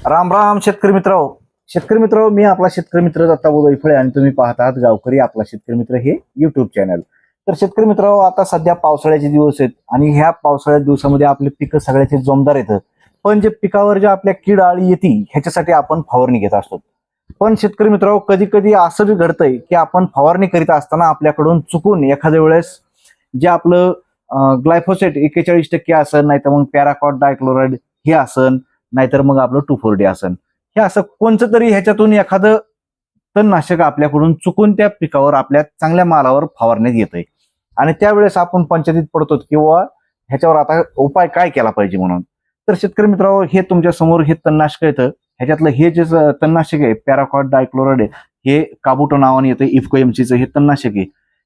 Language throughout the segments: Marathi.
राम राम शेतकरी मित्र शेतकरी मित्र मी आपला शेतकरी मित्र दत्ता बोधईफळे आणि तुम्ही पाहतात गावकरी आपला शेतकरी मित्र हे युट्यूब चॅनल तर शेतकरी मित्र आता सध्या पावसाळ्याचे दिवस आहेत आणि ह्या पावसाळ्या दिवसामध्ये आपले पिकं सगळ्याचे जोमदार येतं पण जे पिकावर ज्या आपल्या कीड आळी येते ह्याच्यासाठी आपण फवारणी घेत असतो. पण शेतकरी मित्र कधी कधी असं बी घडतंय की आपण फवारणी करीत असताना आपल्याकडून चुकून एखाद्या वेळेस जे आपलं ग्लायफोसेट एक्केचाळीस टक्के असन नाहीतर मग पॅराकॉट डायक्लोराइड हे असन नाहीतर मग आपलं टू फोर डी असन. हे असं कोणतं तरी ह्याच्यातून एखादं तणनाशक आपल्याकडून चुकून त्या पिकावर आपल्या चांगल्या मालावर फवारण्यात येतंय. आणि त्यावेळेस आपण पंचायतीत पडतो किंवा ह्याच्यावर आता उपाय काय केला पाहिजे म्हणून? तर शेतकरी मित्रांनो हे तुमच्यासमोर हे तणनाशक येतं ह्याच्यातलं हे जे तणनाशक आहे पॅराकॉट डायक्लोराइड आहे हे काबुटो नावाने येतं इफको एमसीचं हे तणनाशक आहे.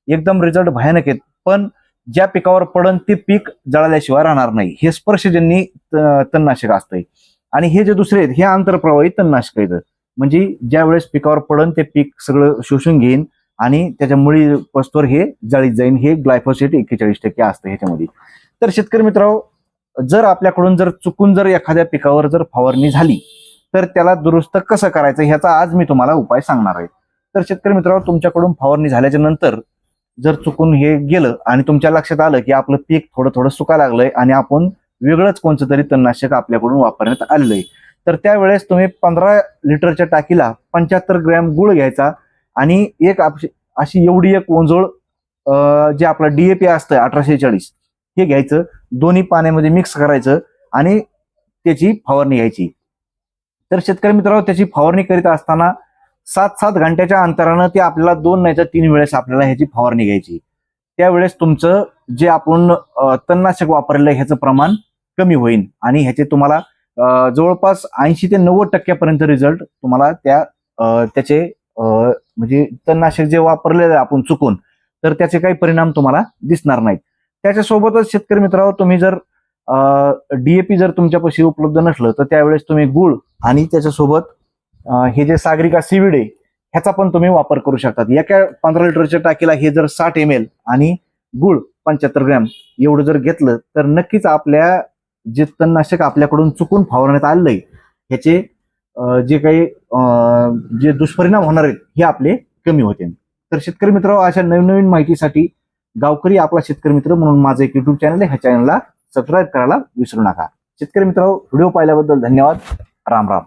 एकदम रिझल्ट भयानक आहेत पण ज्या पिकावर पडन ते पीक जळाल्याशिवाय राहणार नाही. हे स्पर्शजन्य तणनाशक असतंय. आणि हे जे दुसरे आहेत हे आंतरप्रवाही तणनाशक आहेत. म्हणजे ज्या वेळेस पिकावर पडन ते पीक सगळं शोषून घेईन आणि त्याच्या मुळी पस्तवर हे जाळीत जाईन हे ग्लायफोसेट एक्केचाळीस टक्के असतं ह्याच्यामध्ये. तर शेतकरी मित्रांनो जर आपल्याकडून जर चुकून जर एखाद्या पिकावर जर फवारणी झाली तर त्याला दुरुस्त कसं करायचं ह्याचा आज मी तुम्हाला उपाय सांगणार आहे. तर शेतकरी मित्रांनो तुमच्याकडून फवारणी झाल्याच्यानंतर जर चुकून हे गेलं आणि तुमच्या लक्षात आलं की आपलं पीक थोडं थोडं सुका लागलंय आणि आपण वेगळंच कोणतं तरी तणनाशक आपल्याकडून वापरण्यात आलेलं आहे तर त्यावेळेस तुम्ही पंधरा लिटरच्या टाकीला पंच्याहत्तर ग्रॅम गुळ घ्यायचा आणि एक आपशी- अशी एवढी एक ओंजोळ जे आपलं डीएपी असतं अठराशे चाळीस हे घ्यायचं. दोन्ही पाण्यामध्ये मिक्स करायचं आणि त्याची फवारणी घ्यायची. तर शेतकरी मित्रांनो त्याची फवारणी करीत असताना सात सात घंट्याच्या अंतरानं ते आपल्याला दोन नाही तर तीन वेळेस आपल्याला ह्याची फवारणी घ्यायची. त्यावेळेस तुमचं जे आपण तणनाशक वापरलेलं ह्याचं प्रमाण कमी होईल आणि ह्याचे तुम्हाला जवळपास ऐंशी ते नव्वद टक्क्यापर्यंत रिझल्ट तुम्हाला त्या त्याचे म्हणजे तणनाशक जे वापरलेलं आहे आपण चुकून तर त्याचे काही परिणाम तुम्हाला दिसणार नाहीत. त्याच्यासोबतच शेतकरी मित्रांनो तुम्ही जर डीएपी जर तुमच्यापाशी उपलब्ध नसलं तर त्यावेळेस तुम्ही गुळ आणि त्याच्यासोबत हे जे सागरिका सीविड आहे ह्याचा पण तुम्ही वापर करू शकतात. एका पंधरा लिटरच्या टाकीला हे जर साठ एम एल आणि गुळ पंच्याहत्तर ग्रॅम एवढं जर घेतलं तर नक्कीच आपल्या जे तणनाशक आपल्याकडून चुकून फवारण्यात आलेलं आहे ह्याचे जे काही जे दुष्परिणाम होणार आहेत हे आपले कमी होते. तर शेतकरी मित्र अशा नवीन नवीन माहितीसाठी गावकरी आपला शेतकरी मित्र म्हणून माझं एक युट्यूब चॅनल आहे. ह्या चॅनलला सबस्क्राईब करायला विसरू नका. शेतकरी मित्र व्हिडिओ पाहिल्याबद्दल धन्यवाद. राम राम.